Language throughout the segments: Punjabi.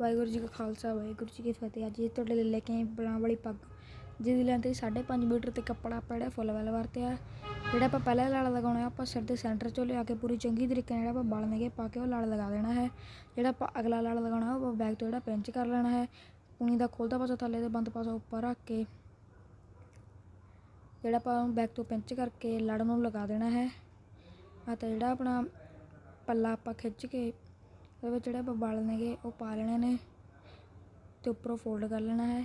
ਵਾਹਿਗੁਰੂ ਜੀ ਕਾ ਖਾਲਸਾ, ਵਾਹਿਗੁਰੂ ਜੀ ਕੀ ਫਤਿਹ। ਅੱਜ ਇਹ ਤੁਹਾਡੇ ਲਈ ਲੈ ਕੇ ਆਏ ਬਲਾਂ ਵਾਲੀ ਪੱਗ, ਜਿਹਦੀ ਲੈਂਥ 5.5 ਮੀਟਰ ਤੇ ਕੱਪੜਾ ਆਪਾਂ ਜਿਹੜਾ ਫੁੱਲ ਵਾਲਾ ਵਰਤਿਆ। ਜਿਹੜਾ ਆਪਾਂ ਪਹਿਲਾਂ ਲੜ ਲਗਾਉਣਾ ਆਪਾਂ ਸਿਰ ਦੇ ਸੈਂਟਰ ਚੋਂ ਲਿਆ ਕੇ ਪੂਰੀ ਚੰਗੀ ਤਰੀਕੇ ਨਾਲ ਜਿਹੜਾ ਆਪਾਂ ਬਲ ਨੇਗੇ ਪਾ ਕੇ ਉਹ ਲੜ ਲਗਾ ਦੇਣਾ ਹੈ। ਜਿਹੜਾ ਆਪਾਂ ਅਗਲਾ ਲੜ ਲਗਾਉਣਾ ਉਹ ਬੈਗ ਤੋਂ ਜਿਹੜਾ ਪਿੰਚ ਕਰ ਲੈਣਾ ਹੈ। ਪੂਣੀ ਦਾ ਖੁੱਲਦਾ ਪਾਸਾ ਥੱਲੇ ਤੇ ਬੰਦ ਪਾਸਾ ਉੱਪਰ ਰੱਖ ਕੇ ਜਿਹੜਾ ਆਪਾਂ ਬੈਕ ਤੋਂ ਪਿੰਚ ਕਰਕੇ ਲੜ ਨੂੰ ਲਗਾ ਦੇਣਾ ਹੈ। ਅਤੇ ਜਿਹੜਾ ਆਪਣਾ ਪੱਲਾ ਆਪਾਂ ਖਿੱਚ ਕੇ ਉਹਦੇ ਵਿੱਚ ਜਿਹੜੇ ਆਪਾਂ ਬਲ ਨੇਗੇ, ਉਹ ਪਾ ਲੈਣੇ ਨੇ ਤੇ ਉੱਪਰੋਂ ਫੋਲਡ ਕਰ ਲੈਣਾ ਹੈ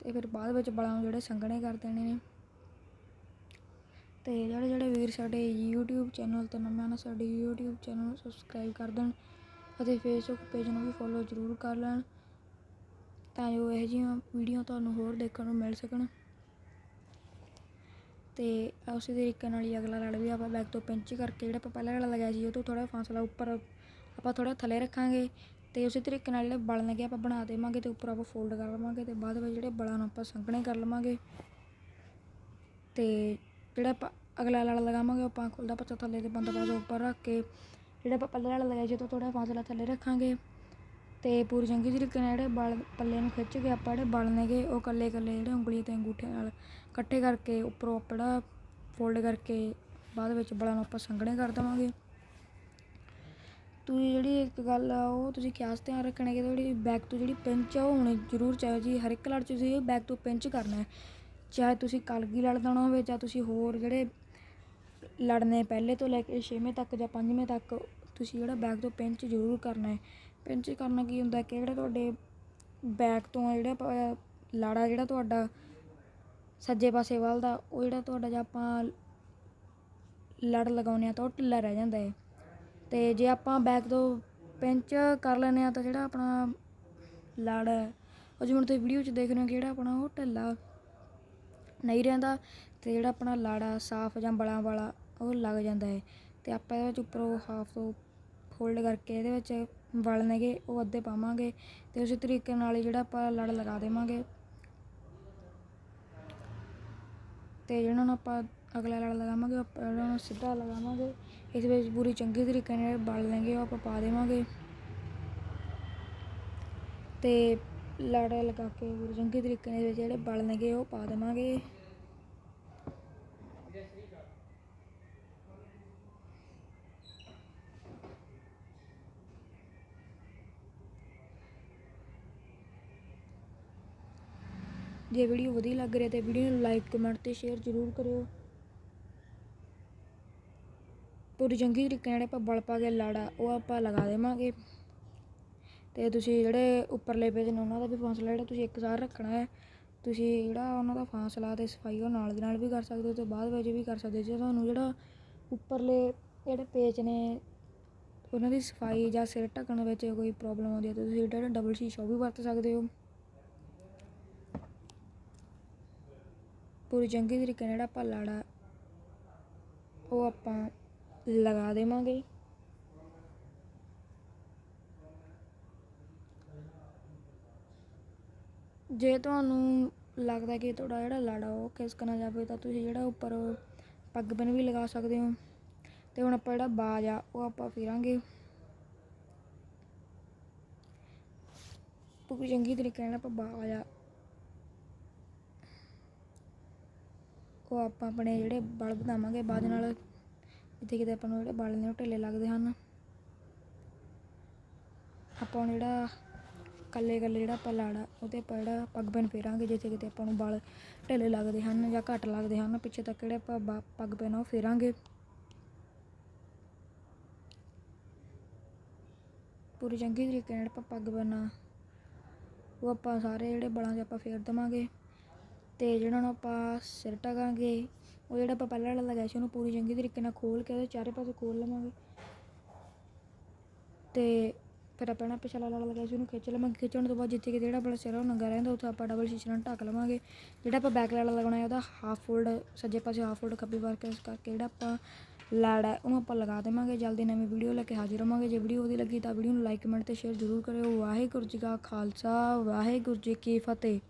ਤੇ ਫਿਰ ਬਾਅਦ ਵਿੱਚ ਬਲਾਂ ਨੂੰ ਜਿਹੜੇ ਸੰਘਣੇ ਕਰ ਦੇਣੇ ਨੇ। ਤੇ ਜਿਹੜੇ ਜਿਹੜੇ ਵੀਰ ਸਾਡੇ YouTube ਚੈਨਲ ਤੇ ਨਵੇਂ ਹਨ, ਸਾਡੇ YouTube ਚੈਨਲ ਨੂੰ ਸਬਸਕ੍ਰਾਈਬ ਕਰ ਦੇਣ ਅਤੇ Facebook ਪੇਜ ਨੂੰ ਵੀ ਫੋਲੋ ਜ਼ਰੂਰ ਕਰ ਲੈਣ ਤਾਂ ਜੋ ਇਹੋ ਜਿਹੀਆਂ ਵੀਡੀਓ ਤੁਹਾਨੂੰ ਹੋਰ ਦੇਖਣ ਨੂੰ ਮਿਲ ਸਕਣ। ਤੇ ਉਸੇ ਤਰੀਕੇ ਨਾਲ ਹੀ ਅਗਲਾ ਲੜ ਵੀ ਆਪਾਂ ਬੈਕ ਤੋਂ ਪਿੰਚ ਕਰਕੇ ਜਿਹੜਾ ਆਪਾਂ ਪਹਿਲਾਂ ਲੜ ਲਗਾਇਆ ਸੀ, ਉਹ ਤੋਂ ਥੋੜਾ ਫਾਸਲਾ ਉੱਪਰ ਆਪਾਂ ਥੋੜਾ ਥੱਲੇ ਰੱਖਾਂਗੇ ਤੇ ਉਸੇ ਤਰੀਕੇ ਨਾਲ ਜਿਹੜੇ ਬਲ ਨੇਗੇ ਆਪਾਂ ਬਣਾ ਦੇਵਾਂਗੇ ਤੇ ਉੱਪਰ ਆਪਾਂ ਫੋਲਡ ਕਰ ਲਵਾਂਗੇ ਤੇ ਬਾਅਦ ਵਿੱਚ ਜਿਹੜੇ ਬਲਾਂ ਨੂੰ ਆਪਾਂ ਸੰਘਣੇ ਕਰ ਲਵਾਂਗੇ। ਤੇ ਜਿਹੜਾ ਆਪਾਂ ਅਗਲਾ ਲੜ ਲਗਾਵਾਂਗੇ ਉਹ ਆਪਾਂ ਖੁੱਲਦਾ ਪੱਚਾ ਥੱਲੇ ਦੇ ਬੰਦ ਪਾਸਾ ਉੱਪਰ ਰੱਖ ਕੇ ਜਿਹੜਾ ਆਪਾਂ ਪੱਲੇ ਲੜ ਲਗਾਇਆ ਜੇ ਤੋਂ ਥੋੜਾ ਫਾਸਲਾ ਥੱਲੇ ਰੱਖਾਂਗੇ। ਤੇ ਪੂਰੀ ਚੰਗੀ ਤਰੀਕੇ ਨਾਲ ਜਿਹੜੇ ਬਲ ਪੱਲੇ ਨੂੰ ਖਿੱਚ ਕੇ ਆਪਾਂ ਜਿਹੜੇ ਬਲ ਨੇਗੇ ਉਹ ਕੱਲੇ ਕੱਲੇ ਜਿਹੜੇ ਉਂਗਲੀ ਤੇ ਅੰਗੂਠੇ ਨਾਲ ਇਕੱਠੇ ਕਰਕੇ ਉੱਪਰੋਂ ਆਪਣਾ ਫੋਲਡ ਕਰਕੇ ਬਾਅਦ ਵਿੱਚ ਬਲਾਂ ਨੂੰ ਆਪਾਂ ਸੰਘਣੇ ਕਰ ਦੇਵਾਂਗੇ। ਤੁਸੀਂ ਜਿਹੜੀ ਇੱਕ ਗੱਲ ਆ, ਉਹ ਤੁਸੀਂ ਕਿਆਸ ਧਿਆਨ ਰੱਖਣਾ ਕਿ ਤੁਹਾਡੀ ਬੈਕ ਤੋਂ ਜਿਹੜੀ ਪਿੰਚ ਆ, ਉਹ ਹੋਣੀ ਜ਼ਰੂਰ ਚਾਹੀਦੀ ਹਰ ਇੱਕ ਲੜ 'ਚ ਤੁਸੀਂ ਬੈਕ ਤੋਂ ਪਿੰਚ ਕਰਨਾ ਹੈ। ਚਾਹੇ ਤੁਸੀਂ ਕਲਗੀ ਲੜ ਦੇਣਾ ਹੋਵੇ, ਜਾਂ ਤੁਸੀਂ ਹੋਰ ਜਿਹੜੇ ਲੜਨੇ ਪਹਿਲੇ ਤੋਂ ਲੈ ਕੇ ਛੇਵੇਂ ਤੱਕ ਜਾਂ ਪੰਜਵੇਂ ਤੱਕ, ਤੁਸੀਂ ਜਿਹੜਾ ਬੈਕ ਤੋਂ ਪਿੰਚ ਜ਼ਰੂਰ ਕਰਨਾ ਹੈ। ਪਿੰਚ ਕਰਨਾ ਕੀ ਹੁੰਦਾ ਕਿ ਜਿਹੜਾ ਤੁਹਾਡੇ ਬੈਕ ਤੋਂ ਜਿਹੜਾ ਪ- ਲਾੜਾ ਜਿਹੜਾ ਤੁਹਾਡਾ ਸੱਜੇ ਪਾਸੇ ਵੱਲ ਦਾ ਉਹ ਜਿਹੜਾ ਤੁਹਾਡਾ ਜੇ ਆਪਾਂ ਲੜ ਲਗਾਉਂਦੇ ਆ ਤਾਂ ਉਹ ਢਿੱਲਾ ਰਹਿ ਜਾਂਦਾ ਹੈ। ਅਤੇ ਜੇ ਆਪਾਂ ਬੈਕ ਤੋਂ ਪਿੰਚ ਕਰ ਲੈਂਦੇ ਹਾਂ ਤਾਂ ਜਿਹੜਾ ਆਪਣਾ ਲੜ ਹੈ, ਉਹ ਜਿਵੇਂ ਤੁਸੀਂ ਵੀਡੀਓ 'ਚ ਦੇਖ ਰਹੇ ਹੋ ਕਿ ਜਿਹੜਾ ਆਪਣਾ ਉਹ ਢਿੱਲਾ ਨਹੀਂ ਰਹਿੰਦਾ ਤੇ ਜਿਹੜਾ ਆਪਣਾ ਲਾੜਾ ਸਾਫ਼ ਜਾਂ ਬਲਾਂ ਵਾਲਾ, ਉਹ ਲੱਗ ਜਾਂਦਾ ਹੈ। ਤੇ ਆਪਾਂ ਇਹਦੇ ਵਿੱਚ ਉੱਪਰੋਂ ਹਾਫ ਤੋਂ ਫੋਲਡ ਕਰਕੇ ਇਹਦੇ ਵਿੱਚ ਵਲ ਨੇਗੇ, ਉਹ ਅੱਧੇ ਪਾਵਾਂਗੇ ਤੇ ਉਸੇ ਤਰੀਕੇ ਨਾਲ ਜਿਹੜਾ ਆਪਾਂ ਲੜ ਲਗਾ ਦੇਵਾਂਗੇ। ਤੇ ਜਿਹਨਾਂ ਨੂੰ ਆਪਾਂ ਅਗਲਾ ਲੜ ਲਗਾਵਾਂਗੇ, ਆਪਾਂ ਨੂੰ ਸਿੱਧਾ ਲਗਾਵਾਂਗੇ, ਇਸ ਵਿੱਚ ਪੂਰੀ ਚੰਗੀ ਤਰੀਕੇ ਨਾਲ ਬਲ ਲੈਂਗੇ, ਉਹ ਆਪਾਂ ਪਾ ਦੇਵਾਂਗੇ। ਤੇ ਲੜ ਲਗਾ ਕੇ ਪੂਰੀ ਚੰਗੀ ਤਰੀਕੇ ਨਾਲ ਜਿਹੜੇ ਬਲ ਨੇਗੇ, ਉਹ ਪਾ ਦੇਵਾਂਗੇ। ਜੇ ਵੀਡੀਓ ਵਧੀਆ ਲੱਗ ਰਿਹਾ ਹੈ ਤੇ ਵੀਡੀਓ ਨੂੰ ਲਾਈਕ ਕਮੈਂਟ ਤੇ ਸ਼ੇਅਰ ਜ਼ਰੂਰ ਕਰਿਓ। ਪੂਰੀ ਚੰਗੀ ਤਰੀਕੇ ਨਾਲ ਆਪਾਂ ਬਲ ਪਾ ਕੇ ਲਾੜਾ, ਉਹ ਆਪਾਂ ਲਗਾ ਦੇਵਾਂਗੇ। ਤੇ ਤੁਸੀਂ ਜਿਹੜੇ ਉੱਪਰਲੇ ਪੇਜ ਨੇ ਉਹਨਾਂ ਦਾ ਵੀ ਫਾਸਲਾ ਜਿਹੜਾ ਤੁਸੀਂ ਇੱਕ ਸਾਰ ਰੱਖਣਾ ਹੈ, ਤੁਸੀਂ ਜਿਹੜਾ ਉਹਨਾਂ ਦਾ ਫਾਸਲਾ ਤੇ ਸਫ਼ਾਈ ਉਹ ਨਾਲ ਦੀ ਨਾਲ ਵੀ ਕਰ ਸਕਦੇ ਹੋ ਤੇ ਬਾਅਦ ਵਿੱਚ ਵੀ ਕਰ ਸਕਦੇ ਹੋ। ਜੇ ਤੁਹਾਨੂੰ ਜਿਹੜਾ ਉੱਪਰਲੇ ਜਿਹੜੇ ਪੇਜ ਨੇ, ਉਹਨਾਂ ਦੀ ਸਫ਼ਾਈ ਜਾਂ ਸਿਰ ਢੱਕਣ ਵਿੱਚ ਕੋਈ ਪ੍ਰੋਬਲਮ ਆਉਂਦੀ ਹੈ ਤਾਂ ਤੁਸੀਂ ਜਿਹੜਾ ਡਬਲ ਸ਼ੀਸ਼ਾ ਵੀ ਵਰਤ ਸਕਦੇ ਹੋ। ਪੂਰੀ ਚੰਗੀ ਤਰੀਕੇ ਨਾਲ ਜਿਹੜਾ ਆਪਾਂ ਲਾੜਾ, ਉਹ ਆਪਾਂ ਲਗਾ ਦੇਵਾਂਗੇ। ਜੇ ਤੁਹਾਨੂੰ ਲੱਗਦਾ ਕਿ ਤੁਹਾਡਾ ਜਿਹੜਾ ਲਾੜਾ ਉਹ ਖਿਸਕਣਾ ਜਾਵੇ ਤਾਂ ਤੁਸੀਂ ਜਿਹੜਾ ਉੱਪਰ ਪੱਗ ਬੰਨ ਵੀ ਲਗਾ ਸਕਦੇ ਹੋ। ਤੇ ਹੁਣ ਆਪਾਂ ਜਿਹੜਾ ਬਾਜ ਆ, ਉਹ ਆਪਾਂ ਫਿਰਾਂਗੇ। ਪੂਰੀ ਚੰਗੀ ਤਰੀਕੇ ਨਾਲ ਆਪਾਂ ਬਾਜ ਆ, ਉਹ ਆਪਾਂ ਆਪਣੇ ਜਿਹੜੇ ਬਲ ਵਧਾਵਾਂਗੇ ਬਾਅਦ ਨਾਲ। ਜਿੱਥੇ ਕਿਤੇ ਆਪਾਂ ਨੂੰ ਜਿਹੜੇ ਬਲ ਨੇ ਉਹ ਢਿੱਲੇ ਲੱਗਦੇ ਹਨ। ਆਪਾਂ ਹੁਣ ਜਿਹੜਾ ਕੱਲੇ ਕੱਲੇ ਜਿਹੜਾ ਆਪਾਂ ਲਾੜਾ ਉਹਦੇ ਆਪਾਂ ਜਿਹੜਾ ਪੱਗ ਬਨ ਫੇਰਾਂਗੇ, ਜਿੱਥੇ ਕਿਤੇ ਆਪਾਂ ਨੂੰ ਬਲ ਢਿੱਲੇ ਲੱਗਦੇ ਹਨ ਜਾਂ ਘੱਟ ਲੱਗਦੇ ਹਨ, ਪਿੱਛੇ ਤੱਕ ਜਿਹੜੇ ਆਪਾਂ ਬਾ- ਪੱਗ ਬਨ ਉਹ ਫੇਰਾਂਗੇ। ਪੂਰੀ ਚੰਗੀ ਤਰੀਕੇ ਨਾਲ ਆਪਾਂ ਪੱਗ ਬੰਨਾ ਉਹ ਆਪਾਂ ਸਾਰੇ ਜਿਹੜੇ ਬਲਾਂ 'ਚ ਆਪਾਂ ਫੇਰ ਦੇਵਾਂਗੇ ਤੇ ਜਿਹੜਾ ਨੂੰ ਆਪਾਂ ਸਿਰ ਟਕਾਂਗੇ ਉਹ ਜਿਹੜਾ ਆਪਾਂ ਪਹਿਲਾਂ ਵਾਲਾ ਲਗਾਇਆ ਸੀ, ਉਹਨੂੰ ਪੂਰੀ ਚੰਗੀ ਤਰੀਕੇ ਨਾਲ ਖੋਲ ਕੇ ਉਹਦੇ ਚਾਰੇ ਪਾਸੇ ਖੋਲ ਲਵਾਂਗੇ। ਤੇ ਫਿਰ ਆਪਾਂ ਨਾ ਪਿਛਲਾ ਲਾਲਾ ਲਗਾਇਆ ਸੀ, ਉਹਨੂੰ ਖਿੱਚ ਲਵਾਂਗੇ। ਖਿੱਚਣ ਤੋਂ ਬਾਅਦ ਜਿੱਥੇ ਕਿ ਜਿਹੜਾ ਆਪਣਾ ਸਿਰ ਉਹ ਨੰਗਾ ਰਹਿੰਦਾ, ਉੱਥੇ ਆਪਾਂ ਡਬਲ ਸ਼ੀਸ਼ੇ ਨਾਲ ਢੱਕ ਲਵਾਂਗੇ। ਜਿਹੜਾ ਆਪਾਂ ਬੈਕ ਲਾਲਾ ਲਗਾਉਣਾ ਹੈ, ਉਹਦਾ ਹਾਫ ਫੋਲਡ ਸੱਜੇ ਪਾਸੇ ਹਾਫ ਫੋਲਡ ਖੱਬੇ ਪਾਸੇ ਕਰਕੇ ਜਿਹੜਾ ਆਪਾਂ ਲਾੜਾ ਹੈ, ਉਹਨੂੰ ਆਪਾਂ ਲਗਾ ਦੇਵਾਂਗੇ। ਜਲਦੀ ਨਵੀਂ ਵੀਡੀਓ ਲੈ ਕੇ ਹਾਜ਼ਰ ਹੋਵਾਂਗੇ ਜੇ ਵੀਡੀਓ ਉਹਦੀ ਲੱਗੀ ਤਾਂ ਵੀਡੀਓ ਨੂੰ ਲਾਈਕ ਕਮੈਂਟ ਤੇ ਸ਼ੇਅਰ ਜ਼ਰੂਰ ਕਰਿਓ। ਵਾਹਿਗੁਰੂ ਜੀ ਕਾ ਖਾਲਸਾ, ਵਾਹਿਗੁਰੂ ਜੀ ਕੀ ਫਤਿਹ।